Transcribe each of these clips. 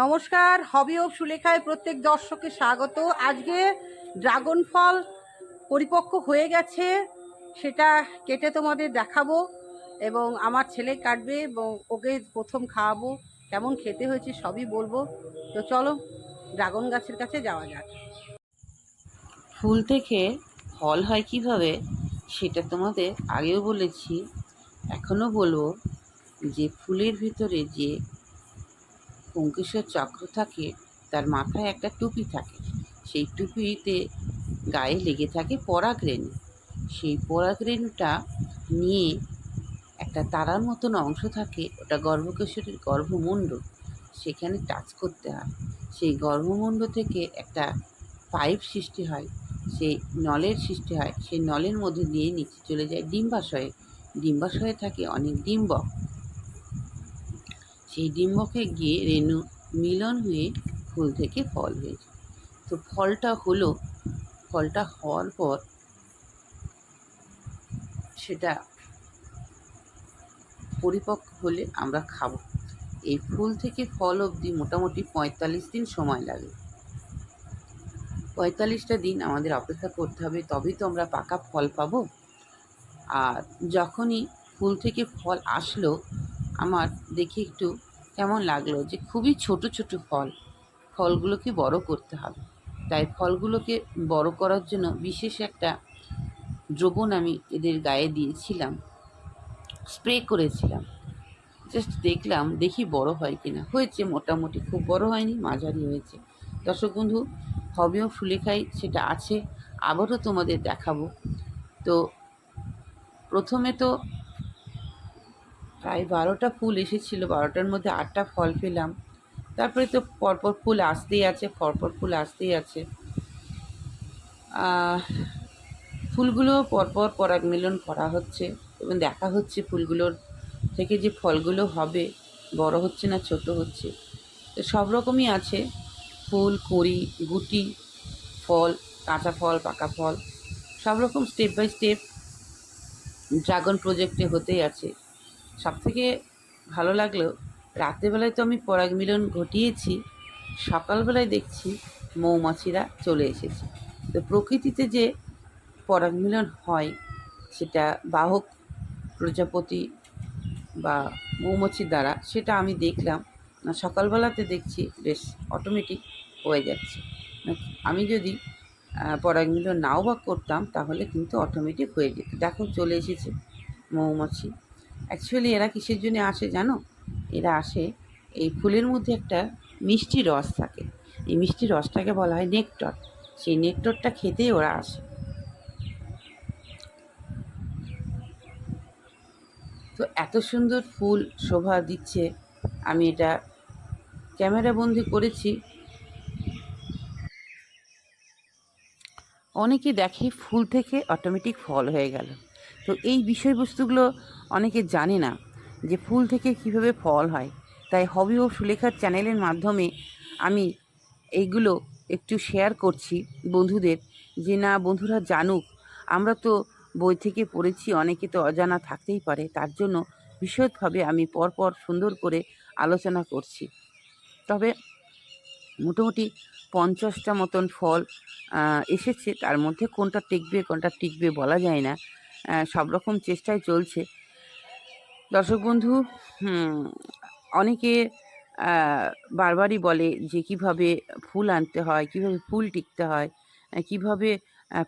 নমস্কার, হবি ও সুলেখায় প্রত্যেক দর্শককে স্বাগত। আজকে ড্রাগন ফল পরিপক্ক হয়ে গেছে, সেটা কেটে তোমাদের দেখাবো এবং আমার ছেলে কাটবে এবং ওকে প্রথম খাওয়াবো। কেমন খেতে হয়েছে সবই বলব। তো চলো, ড্রাগন গাছের কাছে যাওয়া যাক। ফুল থেকে ফল হয় কীভাবে, সেটা তোমাদের আগেও বলেছি। এখনও বলব যে ফুলের ভিতরে যে পঙ্কেশ্বর চক্র থাকে, তার মাথায় একটা টুপি থাকে। সেই টুপিতে গায়ে লেগে থাকে পরাগ রেণু সেই পরাগ রেণুটা নিয়ে একটা তারার মতন অংশ থাকে, ওটা গর্ভকেশরীর গর্ভমুণ্ড। সেখানে টাচ করতে হয়। সেই গর্ভমুণ্ড থেকে একটা পাইপ সৃষ্টি হয়, সেই নলের সৃষ্টি হয়। সেই নলের মধ্যে দিয়ে নিচে চলে যায় ডিম্বাশয়ে। ডিম্বাশয়ে থাকে অনেক ডিম্বক সেই ডিম্বকে গিয়ে রেণু মিলন হয়ে ফুল থেকে ফল হয়েছে। তো ফলটা হলো, ফলটা হওয়ার পর সেটা পরিপক্ক হলে আমরা খাব। এই ফুল থেকে ফল অবধি মোটামুটি পঁয়তাল্লিশ দিন সময় লাগে। পঁয়তাল্লিশটা দিন আমাদের অপেক্ষা করতে হবে, তবেই তো আমরা পাকা ফল পাবো। আর যখনই ফুল থেকে ফল আসলো আমার দেখে একটু কেমন লাগল যে খুবই ছোট ছোট ফল। ফলগুলোকে বড় করতে হবে। তাই ফলগুলোকে বড় করার জন্য বিশেষ একটা দ্রবণ আমি এদের গায়ে দিয়েছিলাম, স্প্রে করেছিলাম। জাস্ট দেখলাম দেখি বড় হয় কিনা। হয়েছে মোটামুটি, খুব বড় হয়নি, মাঝারি হয়েছে। দর্শক বন্ধু, হবেও সুলেখাই সেটা আছে। আবারও তোমাদের দেখাবো। তো প্রথমে তো প্রায় বারোটা ফুল এসেছিল, বারোটার মধ্যে আটটা ফল পেলাম। তারপরে তো পরপর ফুল আসতেই আছে, পরপর ফুল আসতেই আছে। ফুলগুলো পরপর পরাগ মিলন করা হচ্ছে এবং দেখা হচ্ছে ফুলগুলোর থেকে যে ফলগুলো হবে, বড় হচ্ছে না ছোট হচ্ছে। তো সব রকমই আছে, ফুল, কুঁড়ি, গুটি, ফল, কাঁচা ফল, পাকা ফল, সব রকম স্টেপ বাই স্টেপ ড্রাগন প্রজেক্টে হতেই আছে। সব থেকে ভালো লাগল, রাত্রেবেলায় তো আমি পরাগ মিলন ঘটিয়েছি, সকালবেলায় দেখছি মৌমাছিরা চলে এসেছে। তো প্রকৃতিতে যে পরাগ মিলন হয়, সেটা বাহক প্রজাপতি বা মৌমাছির দ্বারা, সেটা আমি দেখলাম। না, সকালবেলাতে দেখছি, বেশ অটোমেটিক হয়ে যাচ্ছে। আমি যদি পরাগ মিলন নাও বা করতাম, তাহলে কিন্তু অটোমেটিক হয়ে যেত। দেখো, চলে এসেছে মৌমাছি। অ্যাকচুয়ালি এরা কিসের জন্য আসে জানো? এরা আসে এই ফুলের মধ্যে একটা মিষ্টি রস থাকে। এই মিষ্টি রসটাকে বলা হয় নেকটর। সেই নেকটরটা খেতেই ওরা আসে। তো এত সুন্দর ফুল শোভা দিচ্ছে। আমি এটা ক্যামেরা বন্দি করেছি। অনেকে দেখে ফুল থেকে অটোমেটিক ফল হয়ে গেল। তো এই বিষয়বস্তুগুলো অনেকে জানে না যে ফুল থেকে কীভাবে ফল হয়। তাই হবি ও সুলেখার চ্যানেলের মাধ্যমে আমি এইগুলো একটু শেয়ার করছি বন্ধুদের যে, না, বন্ধুরা জানুক, আমরা তো বই থেকে পড়েছি, অনেকে তো অজানা থাকতেই পারে, তার জন্য বিশদভাবে আমি পরপর সুন্দর করে আলোচনা করছি। তবে মোটামুটি পঞ্চাশটা মতন ফল এসেছে, তার মধ্যে কোনটা টিকবে কোনটা টিকবে বলা যায় না। সব রকম চেষ্টাই চলছে। দর্শক বন্ধু অনেকে বারবারই বলে যে কীভাবে ফুল আনতে হয়, কীভাবে ফুল টিকতে হয় কীভাবে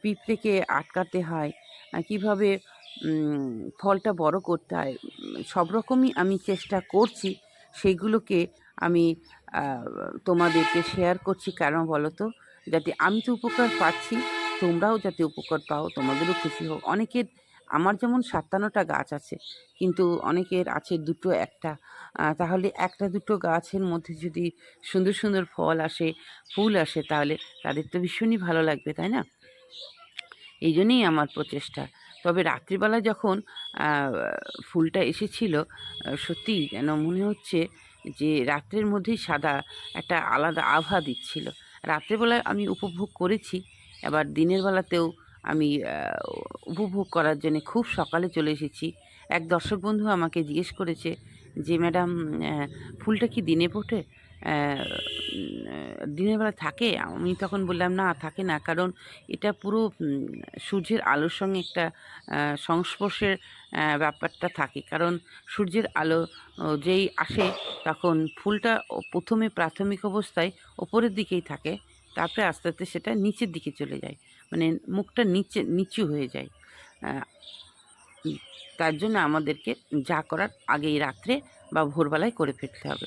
পিঁপড়েকে আটকাতে হয় কীভাবে ফলটা বড় করতে হয়, সব রকমই আমি চেষ্টা করছি। সেইগুলোকে আমি তোমাদেরকে শেয়ার করছি। কারণ বলো তো? যাতে আমি তো উপকার পাচ্ছি, তোমরাও যাতে উপকার পাও, তোমাদেরও খুশি হোক অনেকের আমার যেমন সাতান্নটা গাছ আছে কিন্তু অনেকের আছে দুটো একটা। তাহলে একটা দুটো গাছের মধ্যে যদি সুন্দর সুন্দর ফল আসে ফুল আসে তাহলে তাদের তো ভীষণই ভালো লাগবে তাই না? এই জন্যই আমার প্রচেষ্টা। তবে রাত্রিবেলা যখন ফুলটা এসেছিল আহ, সত্যিই যেন মনে হচ্ছে যে রাত্রের মধ্যেই সাদা একটা আলাদা আভা দিচ্ছিল। রাত্রেবেলায় আমি উপভোগ করেছি আবার দিনের বেলাতেও আমি উপভোগ করার জন্য খুব সকালে চলে এসেছি। এক দর্শক বন্ধু আমাকে জিজ্ঞেস করেছে যে, ম্যাডাম ফুলটা কি দিনে ফোটে? দিনের বেলা থাকে? আমি তখন বললাম, না, থাকে না। কারণ এটা পুরো সূর্যের আলোর সঙ্গে একটা সংস্পর্শের ব্যাপারটা থাকে। কারণ সূর্যের আলো যেই আসে তখন ফুলটা প্রথমে প্রাথমিক অবস্থায় ওপরের দিকেই থাকে। তারপরে আস্তে আস্তে সেটা নিচের দিকে চলে যায়। মানে মুখটা নিচে, নিচু হয়ে যায়। তার জন্য আমাদেরকে যা করার আগেই রাত্রে বা ভোরবেলায় করে ফেলতে হবে।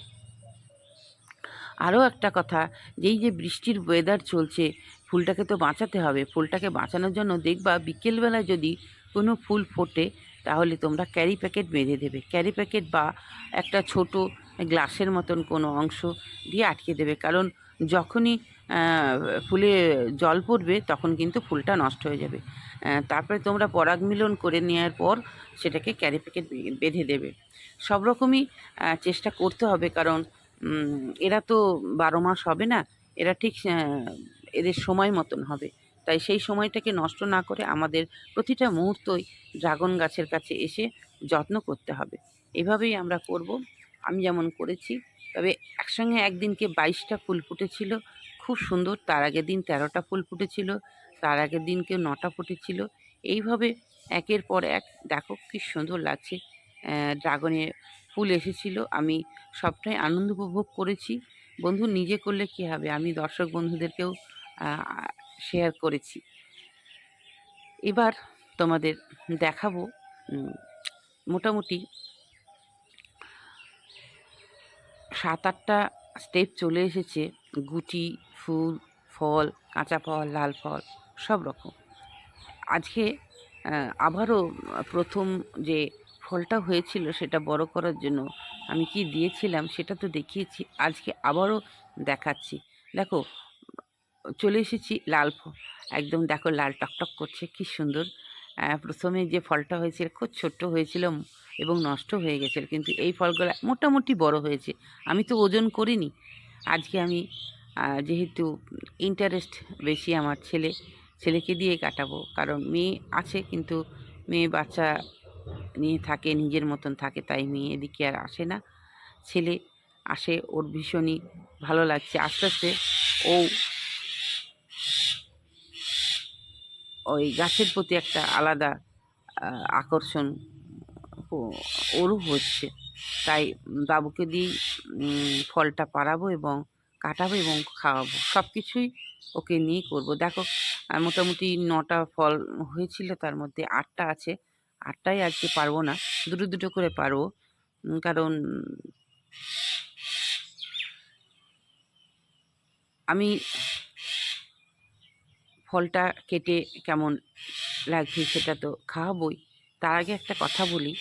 আরও একটা কথা, যেই যে বৃষ্টির ওয়েদার চলছে, ফুলটাকে তো বাঁচাতে হবে। ফুলটাকে বাঁচানোর জন্য দেখবা বিকেলবেলা যদি কোনো ফুল ফোটে, তাহলে তোমরা ক্যারি প্যাকেট বেঁধে দেবে। ক্যারি প্যাকেট বা একটা ছোট গ্লাসের মতন কোনো অংশ দিয়ে আটকে দেবে। কারণ যখনই ফুলে জল পড়বে, তখন কিন্তু ফুলটা নষ্ট হয়ে যাবে। তারপরে তোমরা পরাগ মিলন করে নেওয়ার পর সেটাকে ক্যারি প্যাকেট বেঁধে দেবে। সব রকমই চেষ্টা করতে হবে কারণ এরা তো বারো মাস হবে না, এরা ঠিক এদের সময় মতন হবে। তাই সেই সময়টাকে নষ্ট না করে আমাদের প্রতিটা মুহূর্তই ড্রাগন গাছের কাছে এসে যত্ন করতে হবে। এভাবেই আমরা করব। আমি যেমন করেছি, তবে একসঙ্গে একদিনকে বাইশটা ফুল ফুটেছিল। খুব সুন্দর। তার আগের দিন তেরোটা ফুল ফুটেছিল, তার আগের দিনকে নটা ফুটেছিল। এইভাবে একের পর এক, দেখো কি সুন্দর লাগছে। ড্রাগনের ফুল এসেছিল। আমি সবটাই আনন্দ উপভোগ করেছি। বন্ধু, নিজে করলে কি হবে? আমি দর্শক বন্ধুদেরকেও শেয়ার করেছি। এবার তোমাদের দেখাবো মোটামুটি সাত আটটা স্টেপ চলে এসেছে। গুটি, ফুল, ফল, কাঁচা ফল, লাল ফল, সব রকম। আজকে আবারও প্রথম যে ফলটা হয়েছিল সেটা বড় করার জন্য আমি কি দিয়েছিলাম সেটা তো দেখিয়েছি, আজকে আবারও দেখাচ্ছি। দেখো, চলে এসেছি লাল ফল। একদম দেখো লাল টকটক করছে, কি সুন্দর। প্রথমে যে ফলটা হয়েছিল খুব ছোট্ট হয়েছিল এবং নষ্ট হয়ে গেছিল, কিন্তু এই ফলগুলো মোটামুটি বড় হয়েছে। আমি তো ওজন করিনি। আজকে আমি যেহেতু ইন্টারেস্ট বেশি আমার ছেলে, ছেলেকে দিয়ে কাটাবো। কারণ মেয়ে আছে কিন্তু মেয়ে বাচ্চা নিয়ে থাকে, নিজের মতন থাকে, তাই মেয়ে এদিকে আর আসে না। ছেলে আসে, ওর ভীষণই ভালো লাগছে। আস্তে আস্তে ও, ওই গাছের প্রতি একটা আলাদা আকর্ষণ ওরও হচ্ছে। তাই বাবুকে দিয়েই ফলটা পাড়াবো এবং কাটাবো এবং খাওয়াবো। সব কিছুই ওকে নিয়ে করব। দেখো মোটামুটি নটা ফল হয়েছিল, তার মধ্যে আটটা আছে। আটটাই আজকে পারব না, দুটো দুটো করে পারব। কারণ আমি ফলটা কেটে কেমন লাগছে সেটা তো খাওয়াবই। তার আগে একটা কথা বলি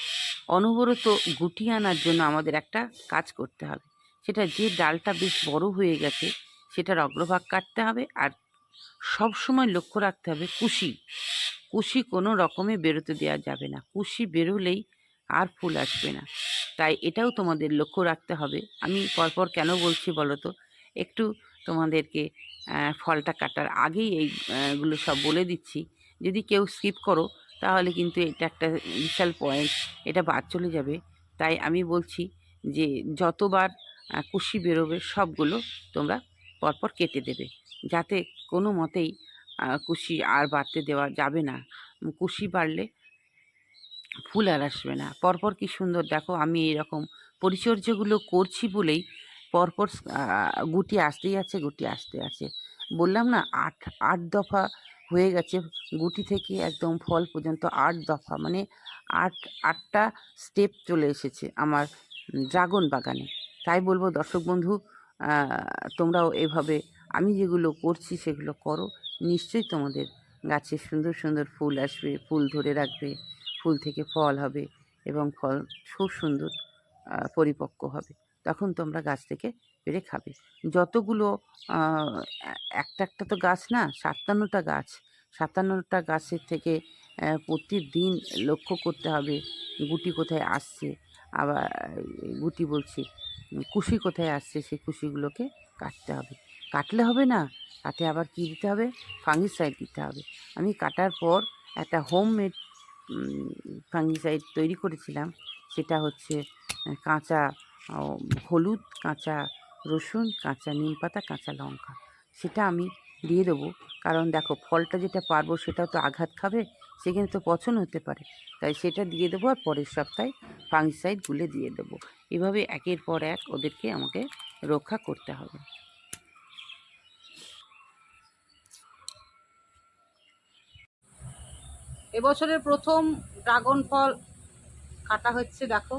অনবরত গুটি আনার জন্য আমাদের একটা কাজ করতে হবে। সেটা যে ডালটা বেশ বড় হয়ে গেছে, সেটার অগ্রভাগ কাটতে হবে আর সব সময় লক্ষ্য রাখতে হবে কুশি। কুশি কোনো রকমে বেরোতে দেওয়া যাবে না। কুশি বেরোলেই আর ফুল আসবে না। তাই এটাও তোমাদের লক্ষ্য রাখতে হবে। আমি পরপর কেন বলছি বলো তো একটু তোমাদেরকে ফলটা কাটার আগেই এইগুলো সব বলে দিচ্ছি। যদি কেউ স্কিপ করো তাহলে কিন্তু এটা একটা বিশাল পয়েন্ট এটা বাদ চলে যাবে। তাই আমি বলছি যে যতবার কুশি বেরোবে সবগুলো তোমরা পরপর কেটে দেবে। যাতে কোনো মতেই কুশি আর বাড়তে দেওয়া যাবে না। কুশি বাড়লে ফুল আর আসবে না। পরপর কি সুন্দর, দেখো আমি এরকম পরিচর্যাগুলো করছি বলেই পরপর গুটি আসতেই আছে, গুটি আসতে আছে। বললাম না, আট আট দফা হয়ে গেছে গুটি থেকে একদম ফল পর্যন্ত আট দফা। মানে আট, আটটা স্টেপ চলে এসেছে আমার ড্রাগন বাগানে। তাই বলব দর্শক বন্ধু তোমরাও এভাবে আমি যেগুলো করছি সেগুলো করো। নিশ্চয়ই তোমাদের গাছে সুন্দর সুন্দর ফুল আসবে, ফুল ধরে রাখবে, ফুল থেকে ফল হবে এবং ফল খুব সুন্দর পরিপক্ক হবে। তখন তোমরা গাছ থেকে পেরে খাবে। যতগুলো একটা একটা তো গাছ না, সাতান্নটা গাছ, সাতান্নটা গাছের থেকে প্রতিদিন লক্ষ্য করতে হবে গুটি কোথায় আসছে। আবার গুটি বলছি, কুশি কোথায় আসছে, সেই কুশিগুলোকে কাটতে হবে। কাটলে হবে না, তাতে আবার কী দিতে হবে? ফাঙ্গিসাইড দিতে হবে। আমি কাটার পর একটা হোমমেড ফাঙ্গিসাইড তৈরি করেছিলাম। সেটা হচ্ছে কাঁচা হলুদ কাঁচা রসুন, কাঁচা নিম পাতা, কাঁচা লঙ্কা। সেটা আমি দিয়ে দেবো। কারণ দেখো, ফলটা যেটা পারব সেটাও তো আঘাত খাবে, সে কিন্তু পছন্দ হতে পারে। তাই সেটা দিয়ে দেবো আর পরের সপ্তাহে ফাঙ্গিসাইডগুলো দিয়ে দেবো। এভাবে একের পর এক ওদেরকে আমাকে রক্ষা করতে হবে। এবছরের প্রথম ড্রাগন ফল কাটা হচ্ছে, দেখো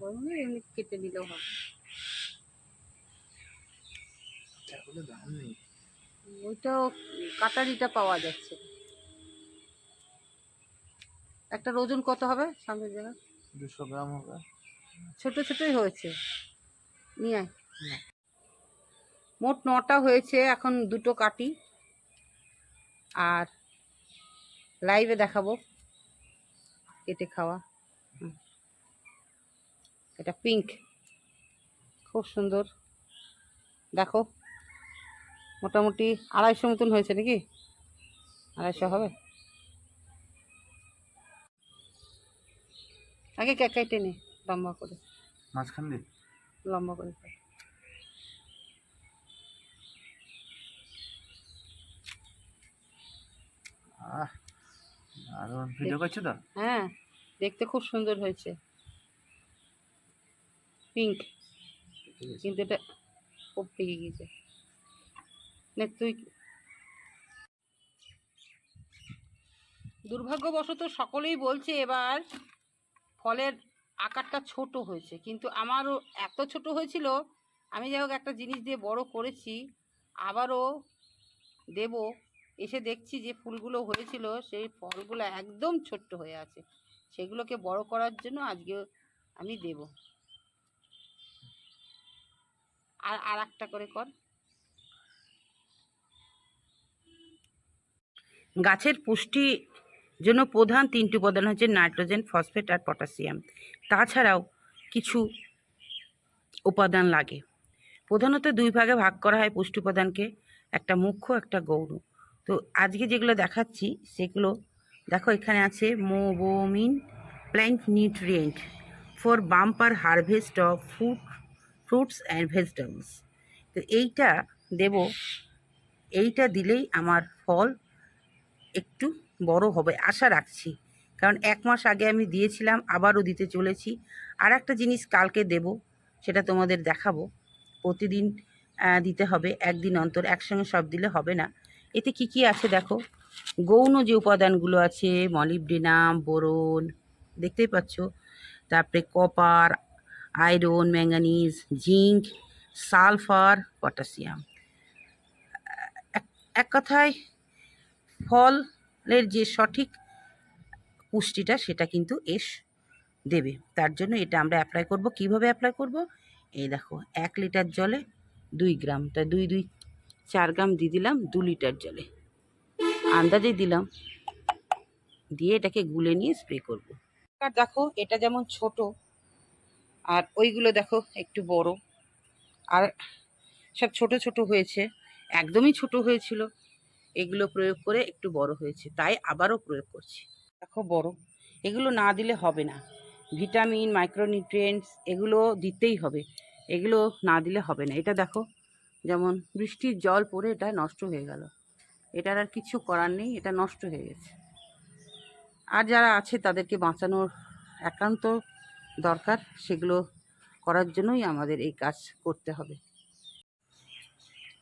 গরমে এমনি কেটে দিলেও হবে। ওইটাও কাটারিটা পাওয়া যাচ্ছে। একটা ওজন কত হবে সামনের জায়গা? দুশো গ্রাম হবে। ছোট ছোটই হয়েছে। নিয়ে আয়। মোট নটা হয়েছে এখন দুটো কাটি। আর লাইভে দেখাবো কেটে খাওয়া। এটা পিঙ্ক খুব সুন্দর। দেখো মোটামুটি আড়াইশো মতন হয়েছে নাকি? আড়াইশো হবে। আগে কে কেটে নে লম্বা করে। মাঝখান দিয়ে? লম্বা করে। আর ভিডিও করছ তো? হ্যাঁ দেখতে খুব সুন্দর হয়েছে। পিঙ্ক কিন্তু এটা খুব পেকে গেছে নে তুই দুর্ভাগ্যবশত সকলেই বলছে এবার ফলের আকারটা ছোট হয়েছে। কিন্তু আমারও এত ছোট হয়েছিল আমি যাই হোক একটা জিনিস দিয়ে বড় করেছি আবারও দেব। এসে দেখছি যে ফুলগুলো হয়েছিল সেই ফলগুলো একদম ছোট্ট হয়ে আছে। সেগুলোকে বড় করার জন্য আজকে আমি দেব। আর আর একটা করে কর। গাছের পুষ্টি জন্য প্রধান তিনটি উপাদান হচ্ছে নাইট্রোজেন, ফসফেট আর পটাশিয়াম। তাছাড়াও কিছু উপাদান লাগে। প্রধানত দুই ভাগে ভাগ করা হয় পুষ্টি উপাদানকে, একটা মুখ্য, একটা গৌণ। তো আজকে যেগুলো দেখাচ্ছি, সেগুলো দেখো, এখানে আছে মোবোমিন, plant nutrient. For bumper harvest of food fruits and vegetables তো এইটা দেব। এইটা দিলেই আমার ফল একটু বড় হবে, আশা রাখছি। কারণ এক মাস আগে আমি দিয়েছিলাম, আবারও দিতে চলেছি। আর একটা জিনিস কালকে দেব, সেটা তোমাদের দেখাবো। প্রতিদিন দিতে হবে, একদিন অন্তর, একসঙ্গে সব দিলে হবে না। এতে কি কি আছে দেখো? গৌণ যে উপাদানগুলো আছে, মলিবডেনাম, বোরন, দেখতেই পাচ্ছ। তারপরে copper iron manganese zinc sulphur potassium এক- কথায়, ফলের যে সঠিক পুষ্টিটা, সেটা কিন্তু এস দেবে। তার জন্য এটা আমরা অ্যাপ্লাই করব। কীভাবে অ্যাপ্লাই করব? এই দেখো, এক লিটার জলে দুই গ্রাম তা দুই দুই, চার গ্রাম দিয়ে দিলাম দু লিটার জলে। আন্দাজে দিলাম, দিয়ে এটাকে গুলে নিয়ে স্প্রে করব। আর দেখো, এটা যেমন ছোট আর ওইগুলো দেখো একটু বড়। আর সব ছোট ছোট হয়েছে, একদমই ছোট হয়েছিল। এগুলো প্রয়োগ করে একটু বড় হয়েছে, তাই আবারও প্রয়োগ করছি। দেখো বড়, এগুলো না দিলে হবে না। ভিটামিন, মাইক্রোনিউট্রিয়েন্টস এগুলো দিতেই হবে। এগুলো না দিলে হবে না। এটা দেখো, যেমন বৃষ্টির জল পড়ে এটা নষ্ট হয়ে গেল। এটার আর কিছু করার নেই, এটা নষ্ট হয়ে গেছে। আর যারা আছে তাদেরকে বাঁচানোর একান্ত দরকার, সেগুলো করার জন্যই আমাদের এই কাজ করতে হবে।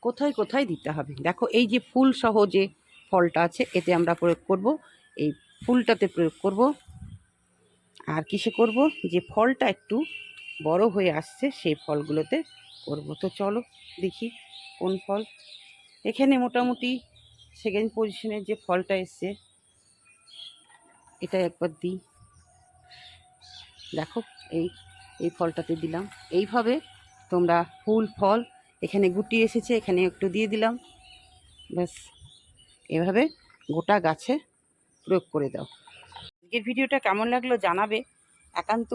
কোথায় কোথায় দিতে হবে? দেখো, এই যে ফুল সহ যে ফলটা আছে, এতে আমরা প্রয়োগ করব। এই ফুলটাতে প্রয়োগ করব। আর কিসে করব? যে ফলটা একটু বড় হয়ে আসছে, সেই ফলগুলোতে করব। তো চলো দেখি কোন ফল। এখানে মোটামুটি সেকেন্ড পজিশনের যে ফলটা এসছে, এটা একবার দিই। দেখো, এই এই ফলটাতে দিলাম। এইভাবে তোমরা ফুল, ফল এখানে গুটি এসেছে, এখানে একটু দিয়ে দিলাম। ব্যাস, এভাবে গোটা গাছে প্রয়োগ করে দাও। আজকের ভিডিওটা কেমন লাগল জানাবে। একান্ত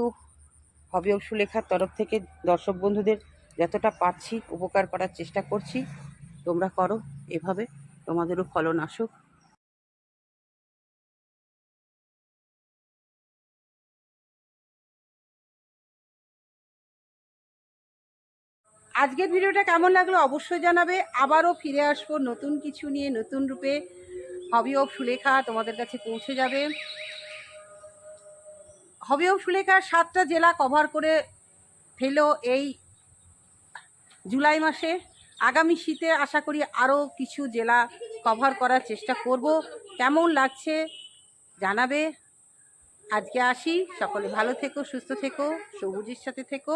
হবি অব সুলেখার তরফ থেকে দর্শক বন্ধুদের যতটা পারছি উপকার করার চেষ্টা করছি। তোমরা করো, এভাবে তোমাদেরও ফলন আসুক। আজকের ভিডিওটা কেমন লাগল অবশ্যই জানাবে। আবারও ফিরে আসব নতুন কিছু নিয়ে, নতুন রূপে। হবি অফ সুলেখা তোমাদের কাছে পৌঁছে যাবে। হবি অফ সুলেখার সাতটা জেলা কভার করে ফেলো এই জুলাই মাসে। আগামী শীতে আশা করি আরও কিছু জেলা কভার করার চেষ্টা করব। কেমন লাগছে জানাবে। আজকে আসি। সকলে ভালো থেকো, সুস্থ থেকো, সবুজের সাথে থেকো।